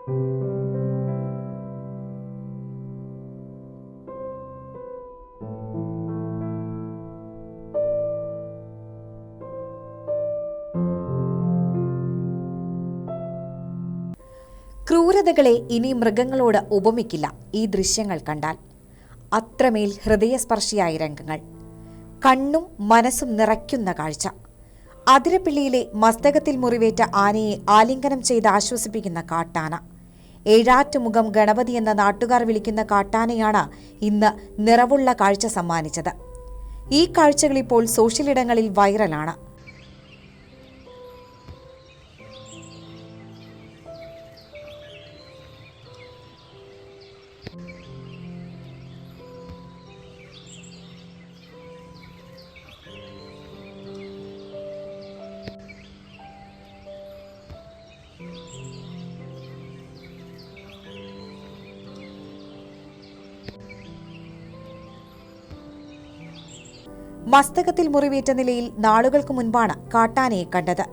ക്രൂരതകളെ ഇനി മൃഗങ്ങളോട് ഉപമിക്കില്ല. ഈ ദൃശ്യങ്ങൾ കണ്ടാൽ അത്രമേൽ ഹൃദയസ്പർശിയായ രംഗങ്ങൾ. കണ്ണും മനസ്സും നിറയ്ക്കുന്ന കാഴ്ച. അതിരപ്പിള്ളിയിലെ മസ്തകത്തിൽ മുറിവേറ്റ ആനയെ ആലിംഗനം ചെയ്ത് ആശ്വസിപ്പിക്കുന്ന കാട്ടാന. ഏഴാറ്റുമുഖം ഗണപതി എന്ന നാട്ടുകാർ വിളിക്കുന്ന കാട്ടാനയാണ് ഇന്ന് നിറവുള്ള കാഴ്ച സമ്മാനിച്ചത്. ഈ കാഴ്ചകൾ ഇപ്പോൾ സോഷ്യൽ ഇടങ്ങളിൽ വൈറലാണ് മസ്തകത്തിൽ മുറിവേറ്റ നിലയിൽ നാളുകൾക്ക് മുൻപാണ് കാട്ടാനയെ കണ്ടത്.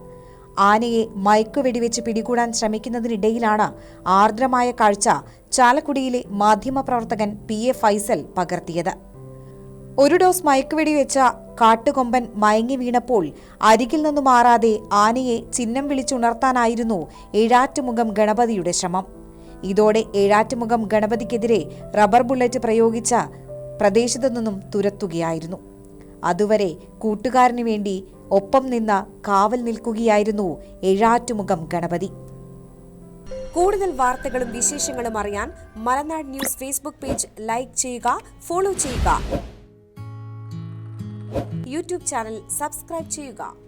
ആനയെ മയക്കുവെടിവെച്ച് പിടികൂടാൻ ശ്രമിക്കുന്നതിനിടയിലാണ് ആർദ്രമായ കാഴ്ച ചാലക്കുടിയിലെ മാധ്യമപ്രവർത്തകൻ പി എ ഫൈസൽ പകർത്തിയത്. ഒരു ഡോസ് മയക്കുവെടിവെച്ച കാട്ടുകൊമ്പൻ മയങ്ങി വീണപ്പോൾ അരികിൽ നിന്നു മാറാതെ ആനയെ ചിഹ്നം വിളിച്ചുണർത്താനായിരുന്നു ഏഴാറ്റുമുഖം ഗണപതിയുടെ ശ്രമം. ഇതോടെ ഏഴാറ്റുമുഖം ഗണപതിക്കെതിരെ റബ്ബർ ബുള്ളറ്റ് പ്രയോഗിച്ച പ്രദേശത്തു നിന്നും തുരത്തുകയായിരുന്നു. അതുവരെ കൂട്ടുകാരന് വേണ്ടി ഒപ്പം നിന്ന കാവൽ നിൽക്കുകയായിരുന്നു ഏഴാറ്റുമുഖം ഗണപതി. കൂടുതൽ വാർത്തകളും വിശേഷങ്ങളും അറിയാൻ Malanad news Facebook page like ചെയ്യുക ഫോളോ ചെയ്യുക. യൂട്യൂബ് ചാനൽ സബ്സ്ക്രൈബ് ചെയ്യുക.